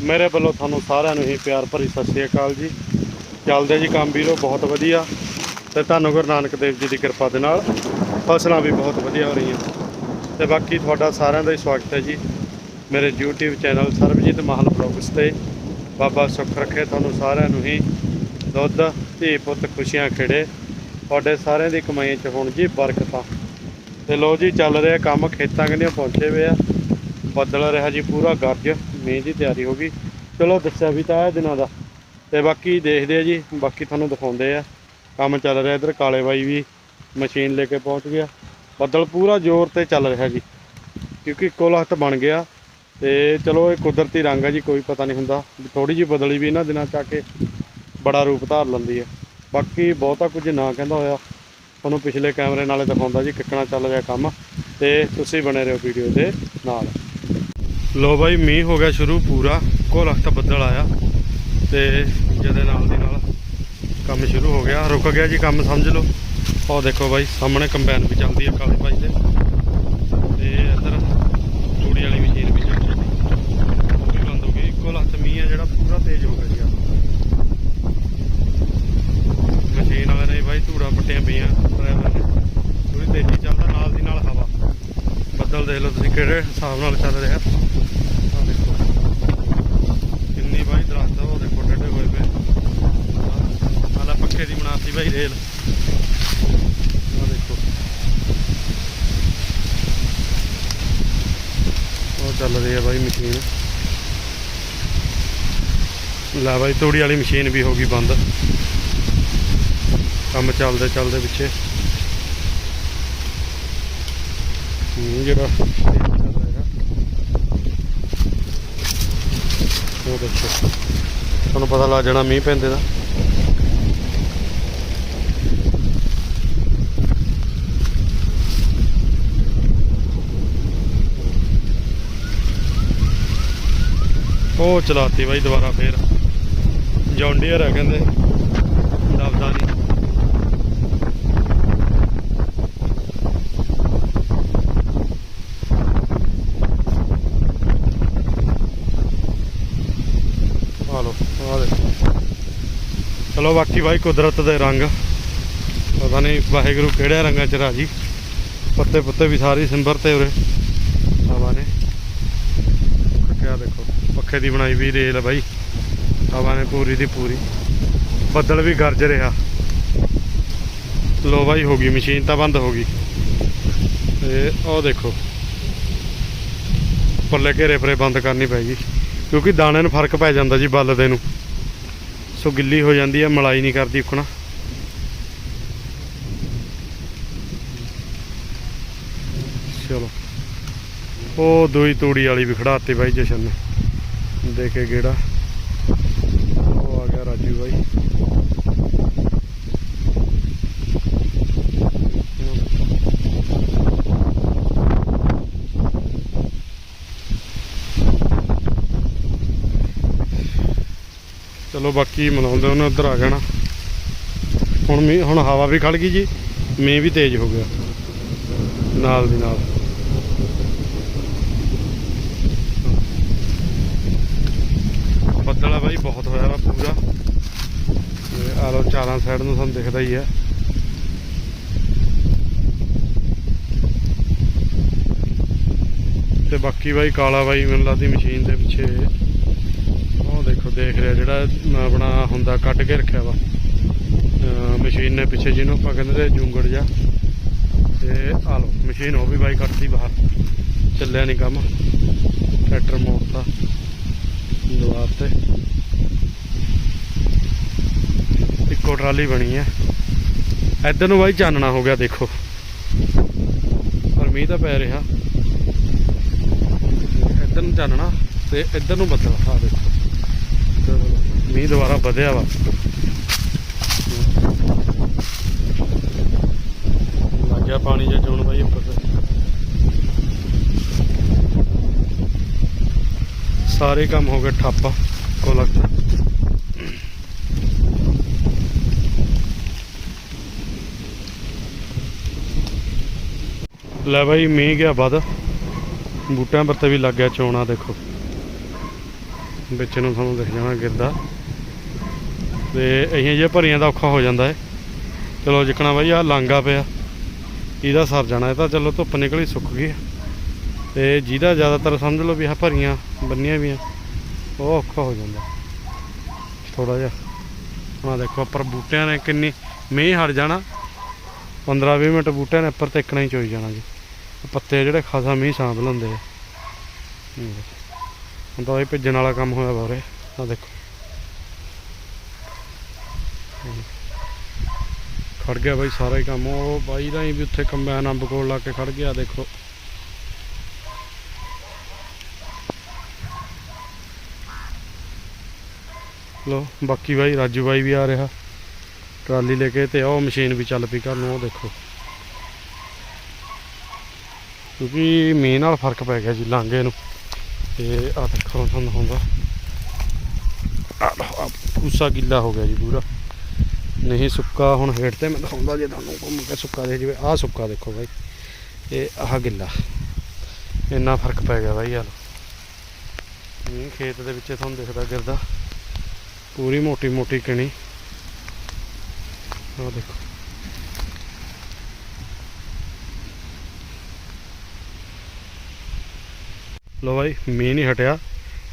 ਮੇਰੇ ਵੱਲੋਂ ਤੁਹਾਨੂੰ ਸਾਰਿਆਂ ਨੂੰ ਹੀ ਪਿਆਰ ਭਰੀ ਸਤਿ ਸ੍ਰੀ ਅਕਾਲ ਜੀ। ਚੱਲਦੇ ਜੀ ਕੰਮ ਵੀਰੋ, ਬਹੁਤ ਵਧੀਆ। ਤੇ ਤੁਹਾਨੂੰ ਗੁਰੂ ਨਾਨਕ ਦੇਵ ਜੀ ਦੀ ਕਿਰਪਾ ਦੇ ਨਾਲ ਫਸਲਾਂ ਵੀ ਬਹੁਤ ਵਧੀਆ ਹੋ ਰਹੀਆਂ। ਤੇ ਬਾਕੀ ਤੁਹਾਡਾ ਸਾਰਿਆਂ ਦਾ ਹੀ ਸਵਾਗਤ ਹੈ ਜੀ। ਮੇਰੇ YouTube channel Sarabjit Mahal blogs ਤੇ ਬਾਬਾ ਸੁੱਖ ਰੱਖੇ ਤੁਹਾਨੂੰ ਸਾਰਿਆਂ ਨੂੰ ਹੀ। ਦੁੱਧ, ਧੀ ਪੁੱਤ ਖੁਸ਼ੀਆਂ ਖੇੜੇ। ਤੁਹਾਡੇ ਸਾਰਿਆਂ ਦੀ ਕਮਾਈ 'ਚ ਹੋਣ ਜੀ ਬਰਕਤਾਂ। ਤੇ ਲੋ ਜੀ, ਚੱਲ ਰਿਹਾ ਕੰਮ, ਖੇਤਾਂ ਕੰਨੀਆਂ ਪਹੁੰਚੇ ਹੋਏ ਆ। ਬੱਦਲ ਰਿਹਾ ਜੀ ਪੂਰਾ, ਗਰਜ। ਮੀਂਹ ਦੀ ਤਿਆਰੀ ਹੋ ਗਈ। ਚਲੋ ਦੱਸਿਆ ਵੀ ਤਾਂ ਇਹ ਦਿਨਾਂ ਦਾ। ਤੇ ਬਾਕੀ ਦੇਖਦੇ ਆ ਜੀ, ਬਾਕੀ ਤੁਹਾਨੂੰ ਦਿਖਾਉਂਦੇ ਆ। ਕੰਮ ਚੱਲ ਰਿਹਾ ਇਧਰ, ਕਾਲੇ ਬਾਈ ਵੀ ਮਸ਼ੀਨ ਲੈ ਕੇ ਪਹੁੰਚ ਗਿਆ। ਬੱਦਲ ਪੂਰਾ ਜ਼ੋਰ ਤੇ ਚੱਲ ਰਿਹਾ ਜੀ, ਕਿਉਂਕਿ ਇੱਕੋ ਲਖਤ ਬਣ ਗਿਆ। ਤੇ ਚਲੋ ਇਹ ਕੁਦਰਤੀ ਰੰਗ ਆ ਜੀ, ਕੋਈ ਪਤਾ ਨਹੀਂ ਹੁੰਦਾ। ਥੋੜੀ ਜਿਹੀ ਬਦਲੀ ਵੀ ਇਹਨਾਂ ਦਿਨਾਂ ਚ ਆ ਕੇ ਬੜਾ ਰੂਪ ਧਾਰ ਲੈਂਦੀ ਹੈ ਬਾਕੀ ਬਹੁਤਾ ਕੁਝ ਨਾ ਕਹਿੰਦਾ ਹੋਇਆ। ਤੁਹਾਨੂੰ ਪਿਛਲੇ ਕੈਮਰੇ ਨਾਲੇ ਦਿਖਾਉਂਦਾ ਜੀ, ਕਿੱਕਣਾ ਚੱਲ ਰਿਹਾ ਕੰਮ। ਤੇ ਤੁਸੀਂ ਬਣੇ ਰਹੋ ਵੀਡੀਓ ਦੇ ਨਾਲ। ਲੋ ਬਾਈ, ਮੀਂਹ ਹੋ ਗਿਆ ਸ਼ੁਰੂ, ਪੂਰਾ। ਕੋ ਲਖਤ ਬੱਦਲ ਆਇਆ। ਤੇ ਜਿਹਦੇ ਨਾਲ ਦੀ ਨਾਲ ਕੰਮ ਸ਼ੁਰੂ ਹੋ ਗਿਆ। ਰੁਕ ਗਿਆ ਜੀ, ਕੰਮ ਸਮਝ ਲਓ। ਉਹ ਦੇਖੋ ਬਾਈ, ਸਾਹਮਣੇ ਕੰਬਾਈਨ ਵੀ ਚੱਲਦੀ ਹੈ ਕਾਲੇ ਬਾਈ ਦੇ ਤੇ ਇੱਧਰ ਤੂੜੀ ਵਾਲੀ ਮਸ਼ੀਨ ਵੀ ਚੱਲਦੀ ਰਹੀ ਉਹ ਵੀ ਬੰਦ ਹੋ ਗਈ। ਇੱਕੋ ਲਖਤ ਮੀਂਹ ਹੈ ਜਿਹੜਾ, ਪੂਰਾ ਤੇਜ਼ ਹੋ ਗਿਆ ਜੀ ਮਸ਼ੀਨ ਵਾਲੇ ਨੇ ਬਾਈ ਧੂੜਾ ਪੱਟੀਆਂ ਪਈਆਂ ਡਰਾਈਵਰ ਨੇ। ਪੂਰੀ ਤੇਜ਼ੀ ਚੱਲਦਾ, ਨਾਲ ਦੀ ਨਾਲ ਹਵਾ। ਬੱਦਲ ਦੇਖ ਲਓ ਤੁਸੀਂ ਕਿਹੜੇ ਹਿਸਾਬ ਨਾਲ ਚੱਲ ਰਿਹਾ ਆਹ ਦੇਖੋ ਕਿੰਨੀ ਬਾਈ ਦਰਖਤ ਆ, ਉਹ ਦੇਖੋ ਟੇਢੇ ਹੋਏ ਪਏ ਹਾਲਾ ਪੱਕੇ ਦੀ ਬਣਾਤੀ ਬਾਈ ਦੇਖੋ ਉਹ ਚੱਲ ਰਹੀ ਹੈ ਬਾਈ ਮਸ਼ੀਨ। ਲੈ ਬਾਈ, ਤੂੜੀ ਵਾਲੀ ਮਸ਼ੀਨ ਵੀ ਹੋ ਗਈ ਬੰਦ। ਕੰਮ ਚੱਲਦੇ ਚੱਲਦੇ ਪਿੱਛੇ। ਮੀਂਹ ਜਿਹੜਾ ਤੇਜ਼ ਚੱਲ ਉਹ ਦੇਖੋ। ਤੁਹਾਨੂੰ ਪਤਾ ਲੱਗ ਜਾਣਾ ਮੀਂਹ ਪੈਂਦੇ ਦਾ। ਉਹ ਚਲਾਤੀ ਬਾਈ ਦੁਬਾਰਾ ਫੇਰ। ਜੌਂਡੀਅਰ ਆ ਕਹਿੰਦੇ। ਦਬਦਾ ਨਹੀਂ ਆ ਆ ਦੇਖੋ ਚਲੋ ਬਾਕੀ ਬਾਈ ਕੁਦਰਤ ਦੇ ਰੰਗ। ਪਤਾ ਨਹੀਂ ਵਾਹਿਗੁਰੂ ਕਿਹੜੇ ਰੰਗਾਂ ਚ ਰਾਜੀ। ਪੱਤੇ ਪੁੱਤੇ ਵੀ ਸਾਰੇ ਸਿੰਬਰ ਤੇ ਉਰੇ ਹਵਾ ਨੇ ਕਿਆ ਦੇਖੋ ਪੱਖੇ ਦੀ ਬਣਾਈ ਵੀ ਰੇਲ ਬਾਈ। ਹਵਾ ਨੇ ਪੂਰੀ ਦੀ ਪੂਰੀ। ਬੱਦਲ ਵੀ ਗਰਜ ਰਿਹਾ। ਲੋ ਬਾਈ, ਹੋ ਗਈ ਮਸ਼ੀਨ ਤਾਂ ਬੰਦ ਹੋ ਗਈ। ਤੇ ਉਹ ਦੇਖੋ। ਪੱਲੇ ਘੇਰੇ ਪਰੇ ਬੰਦ ਕਰਨੀ ਪੈ ਗਈ। ਕਿਉਂਕਿ ਦਾਣੇ ਨੂੰ ਫ਼ਰਕ ਪੈ ਜਾਂਦਾ ਜੀ ਬਲਦੇ ਨੂੰ। ਸੋ ਗਿੱਲੀ ਹੋ ਜਾਂਦੀ ਹੈ ਮਲਾਈ ਨਹੀਂ ਕਰਦੀ ਉਖਣਾ। ਚਲੋ। ਉਹ ਦੂਈ ਤੂੜੀ ਵਾਲੀ ਵੀ ਖੜਾਤੀ ਬਾਈ ਜਸ਼ਨ ਨੇ। ਦੇ ਕੇ ਗੇੜਾ। ਉਹ ਆ ਗਿਆ ਰਾਜੂ ਬਾਈ। ਚਲੋ ਬਾਕੀ ਮਨਾਉਂਦੇ ਉਹਨੇ ਉੱਧਰ ਆ ਜਾਣਾ ਹੁਣ ਮੀਂਹ ਹੁਣ ਹਵਾ ਵੀ ਖੜ ਗਈ ਜੀ। ਮੀਂਹ ਵੀ ਤੇਜ਼ ਹੋ ਗਿਆ। ਨਾਲ ਦੀ ਨਾਲ। ਬੱਦਲ ਬਾਈ, ਬਹੁਤ ਹੋਇਆ ਵਾ ਪੂਰਾ। ਤੇ ਆ ਲੋ ਚਾਰਾਂ ਸਾਈਡ ਨੂੰ ਤੁਹਾਨੂੰ ਦਿਖਦਾ ਹੀ ਹੈ ਤੇ ਬਾਕੀ ਬਾਈ, ਕਾਲਾ ਬਾਈ, ਮੈਨੂੰ ਲੱਗਦੀ ਮਸ਼ੀਨ ਦੇ ਪਿੱਛੇ। ਉਹ ਦੇਖੋ, ਦੇਖ ਰਿਹਾ ਜਿਹੜਾ ਆਪਣਾ ਹੁੰਦਾ, ਕੱਢ ਕੇ ਰੱਖਿਆ ਵਾ। ਮਸ਼ੀਨ ਨੇ ਪਿੱਛੇ ਜਿਹਨੂੰ ਆਪਾਂ ਕਹਿੰਦੇ ਜੂੰਗੜ ਜਾ ਤੇ ਆ ਲੋ ਮਸ਼ੀਨ ਉਹ ਵੀ ਬਾਈ ਕੱਢਦੀ ਬਾਹਰ। ਚੱਲਿਆ ਨਹੀਂ ਕੰਮ। ਟਰੈਕਟਰ ਮੋੜਤਾ। ਦੁਆਰ ਤੇ। ਇੱਕੋ ਟਰਾਲੀ ਬਣੀ ਹੈ। ਇੱਧਰ ਨੂੰ ਬਾਈ ਚਾਨਣਾ ਹੋ ਗਿਆ, ਦੇਖੋ। ਪਰ ਮੀਂਹ ਤਾਂ ਪੈ ਰਿਹਾ। ਇੱਧਰ ਨੂੰ ਚਾਨਣਾ ਤੇ ਇੱਧਰ ਨੂੰ ਬੱਦਲ ਆ ਦੇਖੋ। ਮੀਂਹ ਦੁਬਾਰਾ ਵਧਿਆ ਵਾ। ਲੱਗਿਆ ਪਾਣੀ ਜੇ ਚੋਣ ਬਾਈ ਉੱਪਰ ਤੇ। ਸਾਰੇ ਕੰਮ ਹੋ ਗਏ ਠੱਪ ਕੋ ਲੱਗਦਾ ਲੈ ਬਾਈ, ਮੀਂਹ ਗਿਆ ਵੱਧ। ਬੂਟਿਆਂ ਪਰ ਤੇ ਵੀ ਲੱਗ ਗਿਆ ਚੋਣਾ, ਦੇਖੋ। ਵਿੱਚ ਨੂੰ ਤੁਹਾਨੂੰ ਦਿਖ ਜਾਣਾ ਗਿਰਦਾ। ਤੇ ਇਹੀਆਂ ਜਿਹੀਆਂ ਭਰੀਆਂ ਦਾ ਔਖਾ ਹੋ ਜਾਂਦਾ ਹੈ ਚਲੋ ਜਿੱਕਣਾ ਬਾਈ ਆ ਲਾਂਗਾ ਪਿਆ। ਇਹਦਾ ਸਰ ਜਾਣਾ, ਇਹ ਤਾਂ ਚਲੋ ਧੁੱਪ ਨਿਕਲੀ, ਸੁੱਕ ਗਈ। ਤੇ ਜਿਹਦਾ ਜ਼ਿਆਦਾਤਰ ਸਮਝ ਲਓ ਵੀ ਆਹ ਭਰੀਆਂ, ਬੰਨੀਆਂ ਵੀ ਆ, ਉਹ ਔਖਾ ਹੋ ਜਾਂਦਾ। ਥੋੜਾ ਜਿਹਾ। ਆ ਦੇਖੋ, ਉੱਪਰ ਬੂਟਿਆਂ ਨੇ ਕਿੰਨੀ ਮੀਂਹ ਹਟ ਜਾਣਾ। 15-20 ਮਿੰਟ ਬੂਟਿਆਂ ਨੇ ਉੱਪਰ ਤੱਕਣਾ ਹੀ ਚੋਈ ਜਾਣਾ ਜੀ। ਪੱਤੇ ਜਿਹੜੇ ਖਾਸਾ ਮੀਂਹ ਸਾਂਭ ਲੈਂਦੇ ਆ। ਹੁਣ ਤਾਂ ਇਹ ਭੇਜਣ ਵਾਲਾ ਕੰਮ ਹੋਇਆ ਬਾਰੇ ਆ ਦੇਖੋ। ਹੂੰ। ਖੜ ਗਿਆ ਬਾਈ, ਸਾਰਾ ਹੀ ਕੰਮ। ਉਹ ਬਾਈ ਦਾ ਹੀ ਵੀ ਉੱਥੇ ਕੰਬਾਈਨ ਅੰਬ ਕੋਲ ਲਾ ਕੇ ਖੜ ਗਿਆ, ਦੇਖੋ। ਲੋ ਬਾਕੀ ਬਾਈ, ਰਾਜੂ ਬਾਈ ਵੀ ਆ ਰਿਹਾ। ਟਰਾਲੀ ਲੈ ਕੇ ਤੇ ਉਹ ਮਸ਼ੀਨ ਵੀ ਚੱਲ ਪਈ ਘਰ ਨੂੰ ਉਹ ਦੇਖੋ। ਕਿਉਂਕਿ ਮੀਂਹ ਨਾਲ ਫ਼ਰਕ ਪੈ ਗਿਆ ਜੀ ਲਾਂਗੇ ਨੂੰ। ਤੇ ਆ ਦੇਖੋ ਤੁਹਾਨੂੰ ਹੁੰਦਾ ਆ ਲਓ ਪੂਸਾ ਗਿੱਲਾ ਹੋ ਗਿਆ ਜੀ ਪੂਰਾ। ਨਹੀਂ ਸੁੱਕਾ ਹੁਣ ਹੇਠ ਤੇ ਮੈਂ ਦਿਖਾਉਂਦਾ ਜੇ ਤੁਹਾਨੂੰ ਘੁੰਮ ਕੇ ਸੁੱਕਾ ਦੇ ਜਿਵੇਂ ਆਹ ਸੁੱਕਾ ਦੇਖੋ ਬਾਈ। ਇਹ ਆਹ ਗਿੱਲਾ। ਇੰਨਾ ਫ਼ਰਕ ਪੈ ਗਿਆ ਬਾਈ ਯਾਰ ਮੀਂਹ ਖੇਤ ਦੇ ਵਿੱਚ ਤੁਹਾਨੂੰ ਦਿਖਦਾ ਗਿਰਦਾ। ਪੂਰੀ ਮੋਟੀ ਮੋਟੀ ਕਣੀ। ਆਹ ਦੇਖੋ। ਲੋ ਬਾਈ ਮੀਂਹ ਨਹੀਂ ਹਟਿਆ।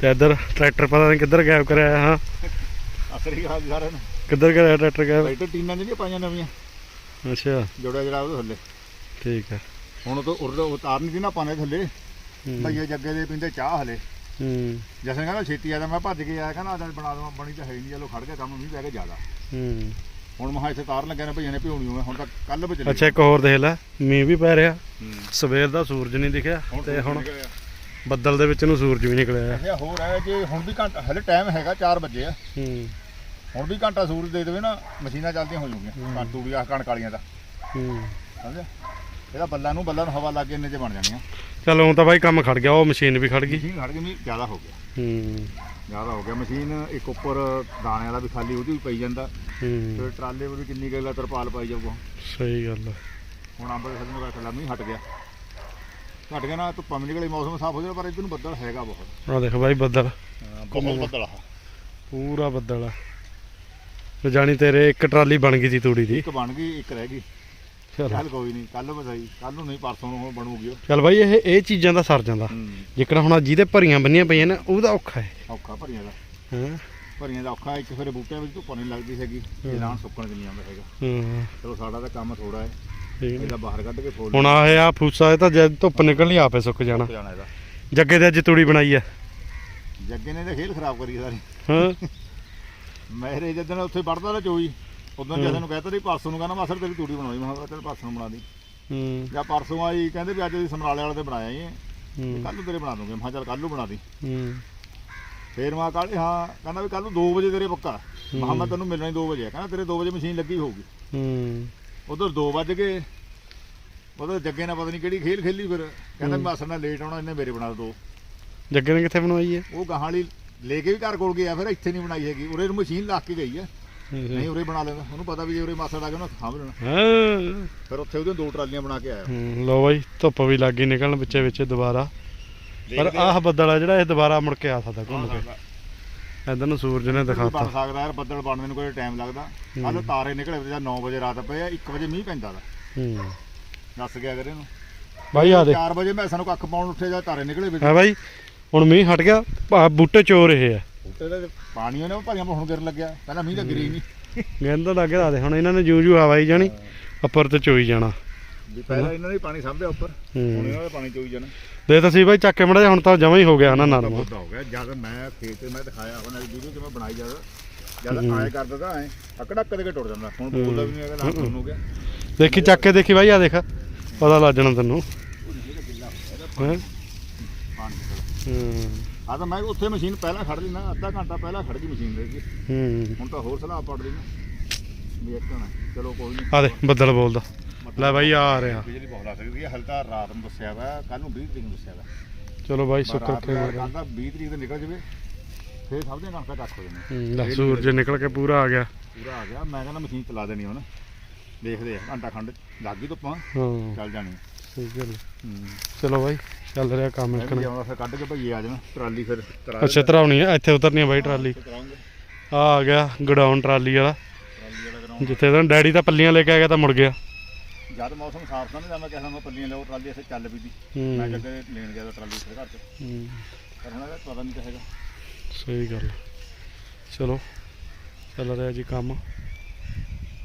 ਤੇ ਇੱਧਰ ਟਰੈਕਟਰ ਪਤਾ ਨਹੀਂ ਕਿੱਧਰ ਗਾਇਬ ਕਰਿਆ ਹਾਂ। ਅਸਰੀ ਜੀ ਸਾਰਿਆਂ ਨੂੰ। ਕਿੱਧਰ ਕਰਿਆ ਟਰੈਕਟਰ ਗਾਇਬ? ਟਰੈਕਟਰ ਟੀਨਾਂ ਜਿਹੜੀਆਂ ਪਾਈਆਂ ਨਵੀਆਂ। ਅੱਛਾ। ਜੋੜਿਆ ਜਿਹੜਾ ਉਹਦੇ ਥੱਲੇ। ਠੀਕ ਹੈ ਹੁਣ ਉਹ ਤੋਂ ਉਰਦਾ ਉਤਾਰ ਨਹੀਂ ਸੀ ਨਾ ਪਾਣੇ ਥੱਲੇ। ਭਈਏ ਜੱਗੇ ਦੇ ਪਿੰਦੇ ਚਾਹ ਹਲੇ। ਹੂੰ। ਜਸਨ ਕਹਿੰਦਾ ਛੇਤੀ ਆ ਜਾ ਮੈਂ ਭੱਜ ਕੇ ਆਇਆ ਕਹਿੰਦਾ ਅੱਜ ਬਣਾ ਦਵਾਂ ਬਣੀ ਤਾਂ ਹੈ ਨਹੀਂ ਚਲੋ ਖੜ ਗਿਆ ਕੰਮ ਨਹੀਂ ਪੈ ਗਿਆ ਜ਼ਿਆਦਾ। ਹੂੰ। ਹੁਣ ਮਹਾ ਇੱਥੇ ਤਾਰ ਲੱਗਿਆ ਨੇ ਭਈਆਂ ਨੇ ਭਿਉਣੀ ਹੋਵੇ ਹੁਣ ਤਾਂ ਕੱਲ ਬਚਲੇ ਅੱਛਾ ਇੱਕ ਹੋਰ ਦੇਖ ਲੈ ਮੀਂਹ ਵੀ ਪੈ ਰਿਹਾ। ਸਵੇਰ ਦਾ ਸੂਰਜ ਨਹੀਂ ਦਿਖਿਆ ਤੇ ਹੁਣ ਬੱਦਲ ਦੇ ਵਿੱਚ ਨੂੰ ਸੂਰਜ ਵੀ ਨਿਕਲਿਆ। ਇਹ ਹੋਰ ਹੈ ਜੇ ਹੁਣ ਵੀ ਘੰਟਾ ਹਲੇ ਟਾਈਮ ਹੈਗਾ 4 ਵਜੇ ਆ। ਹੂੰ। ਹੁਣ ਵੀ ਘੰਟਾ ਸੂਰਜ ਦੇ ਦੇਵੇ ਨਾ ਮਸ਼ੀਨਾਂ ਚੱਲਦੀਆਂ ਹੋ ਜਾਊਗੀਆਂ ਕਣ ਤੂੜੀਆਂ ਕਣਕ ਵਾਲੀਆਂ ਦਾ। ਹੂੰ। ਸਮਝਿਆ? ਇਹਦਾ ਬੱਲਾਂ ਨੂੰ ਬੱਲਾਂ ਨੂੰ ਹਵਾ ਲੱਗ ਇੰਨੇ ਚ ਬਣ ਜਾਣੀਆਂ। ਚਲ ਹੁਣ ਤਾਂ ਬਾਈ ਕੰਮ ਖੜ ਗਿਆ ਉਹ ਮਸ਼ੀਨ ਵੀ ਖੜ ਗਈ। ਮਸ਼ੀਨ ਖੜ ਗਈ ਨਹੀਂ ਜ਼ਿਆਦਾ ਹੋ ਗਿਆ। ਹੂੰ। ਜ਼ਿਆਦਾ ਹੋ ਗਿਆ ਮਸ਼ੀਨ ਇੱਕ ਉੱਪਰ ਦਾਣੇ ਵਾਲਾ ਵੀ ਖਾਲੀ ਉਹਦੀ ਵੀ ਪਈ ਜਾਂਦਾ। ਹੂੰ। ਤੇ ਟਰਾਲੇ ਵੀ ਕਿੰਨੀ ਗੱਲ ਤਰਪਾਲ ਪਾਈ ਜਾਊਗਾ। ਸਹੀ ਗੱਲ ਹੈ ਹੁਣ ਅੰਬ ਦੇ ਥੱਲੇ ਨੂੰ ਥੱਲਾ ਮੀਂਹ ਹਟ ਗਿਆ। ਹਟ ਗਿਆ ਨਾ ਧੁੱਪਾਂ ਵੀ ਨਿਕਲੇ ਮੌਸਮ ਸਾਫ਼ ਹੋ ਜਾਣਾ ਪਰ ਇੱਧਰ ਨੂੰ ਬੱਦਲ ਹੈਗਾ ਬਹੁਤ। ਆ ਦੇਖ ਬਾਈ ਬੱਦਲ। ਬਹੁਤ ਬੱਦਲ ਆ। ਪੂਰਾ ਬੱਦਲ ਆ। ਜਾਣੀ ਤੇਰੇ ਇੱਕ ਟਰਾਲੀ ਬਣ ਗਈ ਸੀ ਤੂੜੀ ਦੀ। ਇੱਕ ਬਣ ਗਈ ਇੱਕ ਰਹਿ ਗਈ। ਚਲ। ਚੱਲ ਕੋਈ ਨਹੀਂ ਕੱਲ ਬਸਾਈ ਕੱਲ ਨੂੰ ਨਹੀਂ ਪਰਸੋਂ ਨੂੰ ਬਣੂਗੀ ਉਹ। ਚਲ ਬਾਈ ਇਹ ਇਹ ਚੀਜ਼ਾਂ ਦਾ ਸਰ ਜਾਂਦਾ। ਜਿੱਕਣਾ ਹੁਣ ਆਹ ਜਿਹਦੇ ਭਰੀਆਂ ਬੰਨੀਆਂ ਪਈਆਂ ਨੇ ਉਹਦਾ ਔਖਾ ਹੈ। ਔਖਾ ਭਰੀਆਂ ਦਾ। ਹਾਂ? ਭਰੀਆਂ ਦਾ ਔਖਾ ਇੱਕ ਫਿਰ ਬੂਟਿਆਂ ਵਿੱਚ ਧੁੱਪ ਨਹੀਂ ਲੱਗਦੀ ਹੈਗੀ ਐਲਾਨ ਸੁੱਕਣ ਚ ਨਹੀਂ ਆਉਂਦਾ ਹੈਗਾ। ਹਾਂ। ਚਲੋ ਸਾਡਾ ਤਾਂ ਕੰਮ ਥੋੜਾ ਹੈ। ਠੀਕ ਹੈ। ਇਹਦਾ ਬਾਹਰ ਕੱਢ ਕੇ ਫੋਲ ਹੁਣ ਆ ਇਹ ਆ ਫੂਸਾ ਇਹ ਤਾਂ ਜਦ ਧੁੱਪ ਨਿਕਲਣੀ ਆਪੇ ਸੁੱਕ ਜਾਣਾ। ਜਾਣਾ ਇਹਦਾ। ਜੱਗੇ ਦੇ ਅੱਜ ਤੂੜੀ ਬਣਾਈ ਆ। ਜੱਗੇ ਨੇ ਤਾਂ ਖੇਲ ਖਰਾਬ ਕਰੀ ਸਾਰੀ। ਹਾਂ। ਮੇਰੇ ਜਦੋਂ ਉੱਥੇ ਵੜਦਾ ਨਾ ਚੋਈ। ਉਦੋਂ ਜਦ ਨੂੰ ਕਹਿੰਦਾ ਸੀ ਪਰਸੋਂ ਨੂੰ ਕਹਿੰਦਾ ਮਾਸਰ ਤੇਰੀ ਤੂੜੀ ਬਣਾਉਣੀ। ਮੈਂ ਕਿਹਾ ਚੱਲ ਪਰਸੋਂ ਨੂੰ ਬਣਾ ਦੀ ਹੂੰ। ਜਾਂ ਪਰਸੋਂ ਆਈ ਕਹਿੰਦੇ ਵੀ ਅੱਜ ਅਸੀਂ ਸਮਰਾਲੇ ਵਾਲੇ ਤੇ ਬਣਾਇਆ ਹੀ ਹੂੰ। ਕੱਲ ਨੂੰ ਤੇਰੇ ਬਣਾ ਦੂੰਗੇ। ਮੈਂ ਚੱਲ ਕੱਲ ਨੂੰ ਬਣਾ ਦੀ। ਹੂੰ। ਫੇਰ ਮੈਂ ਕੱਲ ਹਾਂ ਕਹਿੰਦਾ ਵੀ ਕੱਲ ਨੂੰ 2 ਵਜੇ ਤੇਰੇ ਪੱਕਾ। ਮੈਂ ਤੈਨੂੰ ਮਿਲਣਾ ਹੀ 2 ਵਜੇ। ਕਹਿੰਦਾ ਤੇਰੇ 2 ਵਜੇ ਮਸ਼ੀਨ ਲੱਗੀ ਹੋਊਗੀ। ਹੂੰ। ਉਧਰ 2 ਵੱਜ ਗਏ। ਉਧਰ ਜੱਗੇ ਨੇ ਪਤਾ ਨਹੀਂ ਕਿਹੜੀ ਖੇਲ ਖੇਲੀ ਫਿਰ। ਕਹਿੰਦਾ ਮਾਸਰ ਨਾਲ ਲੇਟ ਆਉਣਾ ਇਹਨੇ ਮੇਰੇ ਬਣਾ ਦੋ। ਜੱਗੇ ਨੇ ਕਿੱਥੇ ਬਣਵਾਈ ਹੈ? ਉਹ ਗਾਹਾਂ ਵਾਲੀ ਲੈ ਕੇ ਵੀ ਘਰ ਕੋਲ ਗਿਆ ਫਿਰ ਇੱਥੇ ਨਹੀਂ ਬਣਾਈ ਹੈਗੀ। ਉਰੇ ਮਸ਼ੀਨ ਲਾ ਕੇ ਗਈ ਹੈ। ਨਹੀਂ ਉਰੇ ਬਣਾ ਲੈਂਦਾ ਉਹਨੂੰ ਪਤਾ ਵੀ ਜੇ ਉਰੇ ਮਾਸਰ ਆ ਗਿਆ ਉਹਨੇ ਸਾਂਭ ਲੈਣਾ। ਹਾਂ। ਫਿਰ ਉੱਥੇ ਉਹਦੇ ਦੋ ਟਰਾਲੀਆਂ ਬਣਾ ਕੇ ਆਇਆ। ਹੂੰ, ਲਓ ਬਾਈ ਧੁੱਪ ਵੀ ਲੱਗ ਗਈ ਨਿਕਲਣ ਵਿੱਚੇ ਵਿੱਚ ਦੁਬਾਰਾ। ਪਰ ਦੇਖਦੇ ਆਹ ਬੱਦਲ ਆ ਜਿਹੜਾ ਇਹ ਦੁਬਾਰਾ ਮੁੜ ਕੇ ਆ ਸਕਦਾ ਘੁੰਮ ਕੇ। ਇਧਰ ਨੂੰ ਸੂਰਜ ਨੇ ਬਣ ਦਿਖਾਤਾ। ਸਕਦਾ ਯਾਰ ਬੱਦਲ ਬਣਨ ਨੂੰ ਕੋਈ ਟਾਈਮ ਲੱਗਦਾ। ਕੱਲ ਤਾਰੇ ਨਿਕਲੇ ਜਾਂ 9 ਵਜੇ ਰਾਤ ਪਏ ਆ 1 ਵਜੇ ਮੀਂਹ ਪੈਂਦਾ ਦਾ ਹੂੰ। ਦੱਸ ਗਿਆ ਕਰੇ ਨੂੰ ਬਾਈ ਆ ਦੇ 4 ਵਜੇ ਮੈਂ ਸਾਨੂੰ ਕੱਖ ਪਾਉਣ ਉੱਠੇ ਜਾਂ ਤਾਰੇ ਨਿਕਲੇ ਵਿੱਚ ਹੈ ਬਾਈ ਹੁਣ ਮੀਂਹ ਹਟ ਗਿਆ ਭਾ ਬੂਟੇ ਚੋ ਰਹੇ ਆ। ਉੱਤੇ ਦਾ ਪਾਣੀ ਉਹਨੇ ਭਰੀਆਂ ਹੁਣ ਗਿਰਨ ਲੱਗਿਆ ਪਹਿਲਾਂ ਮੀਂਹ ਤਾਂ ਗਿਰੀ ਨਹੀਂ ਗੰਦ ਲੱਗ ਰਿਹਾ ਦੇ ਹੁਣ ਇਹਨਾਂ ਨੇ ਜੂ ਜੂ ਹਵਾਈ ਜਾਣੀ ਉੱਪਰ ਤੇ ਚੋਈ ਜਾਣਾ। ਵੀ ਪਹਿਲਾਂ ਇਹਨਾਂ ਨੇ ਪਾਣੀ ਸਾਂਭਿਆ ਉੱਪਰ ਹੁਣ ਹੂੰ ਇਹਨਾਂ ਦਾ ਪਾਣੀ ਚੋਈ ਜਾਣਾ। ਦੇ ਤਾਂ ਸੀ ਬਾਈ ਚੱਕ ਕੇ ਮੜਾ ਹੁਣ ਤਾਂ ਜਮਾ ਹੀ ਹੋ ਗਿਆ ਨਾ ਤਾਂ ਨਰਮ ਬੁੱਧਾ ਹੋ ਗਿਆ ਜਦ ਮੈਂ ਖੇਤ ਤੇ ਮੈਂ ਦਿਖਾਇਆ ਉਹਨਾਂ ਦੀ ਵੀਡੀਓ ਤੇ ਮੈਂ ਬਣਾਈ ਜਦ ਜਦ ਆਏ ਕਰਦਾ ਤਾਂ ਐ ਅਕੜਾ ਕਦੇ ਕੇ ਟੁੱਟ ਜਾਂਦਾ ਹੁਣ ਬੋਲਦਾ ਵੀ ਨਹੀਂ ਹੈਗਾ ਲਾਂ ਸੁਣ ਹੋ ਗਿਆ। ਦੇਖੀ ਚੱਕ ਕੇ ਦੇਖੀ ਬਾਈ ਆ ਦੇਖ ਪਤਾ ਲੱਗ ਜਾਣਾ ਤੈਨੂੰ। ਹੈਂ? ਆ ਤਾਂ ਮੈਂ ਉੱਥੇ ਮਸ਼ੀਨ ਪਹਿਲਾਂ ਖੜ ਲਈ ਨਾ ਅੱਧਾ ਘੰਟਾ ਪਹਿਲਾਂ ਖੜ ਗਈ ਮਸ਼ੀਨ ਦੇ ਹੂੰ। ਹੁਣ ਤਾਂ ਹੋਰ ਸਲਾਹ ਪੜ ਲਈ ਨਾ ਵੀ ਇੱਕ ਨਾ ਚਲੋ ਕੋਈ ਨਹੀਂ ਆ ਦੇ ਬੱਦਲ ਬੋਲਦਾ। ਲੈ ਬਾਈ ਆ ਰਿਹਾ। ਬਿਜਲੀ ਬਹੁਤ ਲੱਗ ਸਕਦੀ ਹੈ ਹਲਕਾ ਰਾਤ ਨੂੰ ਦੱਸਿਆ ਵਾ ਕੱਲ ਨੂੰ 20 ਤਰੀਕ ਨੂੰ ਦੱਸਿਆ ਵਾ। ਚਲੋ ਬਾਈ ਪਰ ਸੁੱਕ ਰਾਤ ਕੇ ਨੂੰ ਕੱਲ ਦਾ 20 ਤਰੀਕ ਤੇ ਨਿਕਲ ਜਵੇ ਫੇਰ ਸਭ ਦੀਆਂ ਕਣਕਾਂ ਕੱਖ ਹੋ ਜਾਣੀਆਂ। ਲੈ ਸੂਰਜ ਨਿਕਲ ਕੇ ਪੂਰਾ ਆ ਗਿਆ। ਪੂਰਾ ਆ ਗਿਆ ਮੈਂ ਕਹਿੰਦਾ ਮਸ਼ੀਨ ਚਲਾ ਦੇਣੀ ਹੁਣ। ਦੇਖਦੇ ਆ ਘੰਟਾ ਖੰਡ ਲੱਗ ਗਈ ਧੁੱਪਾਂ ਹਾਂ। ਚੱਲ ਜਾਣੀ ਸਹੀ ਗੱਲ ਚਲੋ ਬਾਈ ਚੱਲ ਰਿਹਾ ਕੰਮ ਵੀ ਇੱਕਣ। ਜਾਵਾਂ ਫਿਰ ਕੱਢ ਕੇ ਭਈਏ ਆ ਜਾਣਾ ਟਰਾਲੀ ਫਿਰ ਕਰਾ ਅੱਛਾ ਧਰਾਉਣੀ ਹੈ ਇੱਥੇ ਉਤਰਨੀ ਹੈ ਬਾਈ ਟਰਾਲੀ। ਕਰਾਉਂਗੇ ਆ ਆ ਗਿਆ ਗਡਾਊਨ ਟਰਾਲੀ ਵਾਲਾ। ਟਰਾਲੀ ਵਾਲਾ ਕਰਾਉਂਗੇ ਜਿੱਥੇ ਤਾਂ ਡੈਡੀ ਤਾਂ ਪੱਲੀਆਂ ਲੈ ਕੇ ਆ ਗਿਆ ਤਾਂ ਮੁੜ ਗਿਆ। ਜਦ ਮੌਸਮ ਸਾਫ਼ ਤਾਂ ਨਹੀਂ ਤਾਂ ਮੈਂ ਕਿਹਾ ਮੈਂ ਪੱਲੀਆਂ ਲਓ ਟਰਾਲੀ ਇੱਥੇ ਚੱਲ ਪਈ ਦੀ। ਮੈਂ ਕਿਹਾ ਲੈਣ ਗਿਆ ਟਰਾਲੀ ਇੱਥੇ ਘਰ 'ਚ। ਪਰ ਹੁਣ ਇਹਦਾ ਪਤਾ ਨਹੀਂ ਤਾਂ ਹੈਗਾ। ਸਹੀ ਗੱਲ ਚਲੋ ਚੱਲ ਰਿਹਾ ਜੀ ਕੰਮ।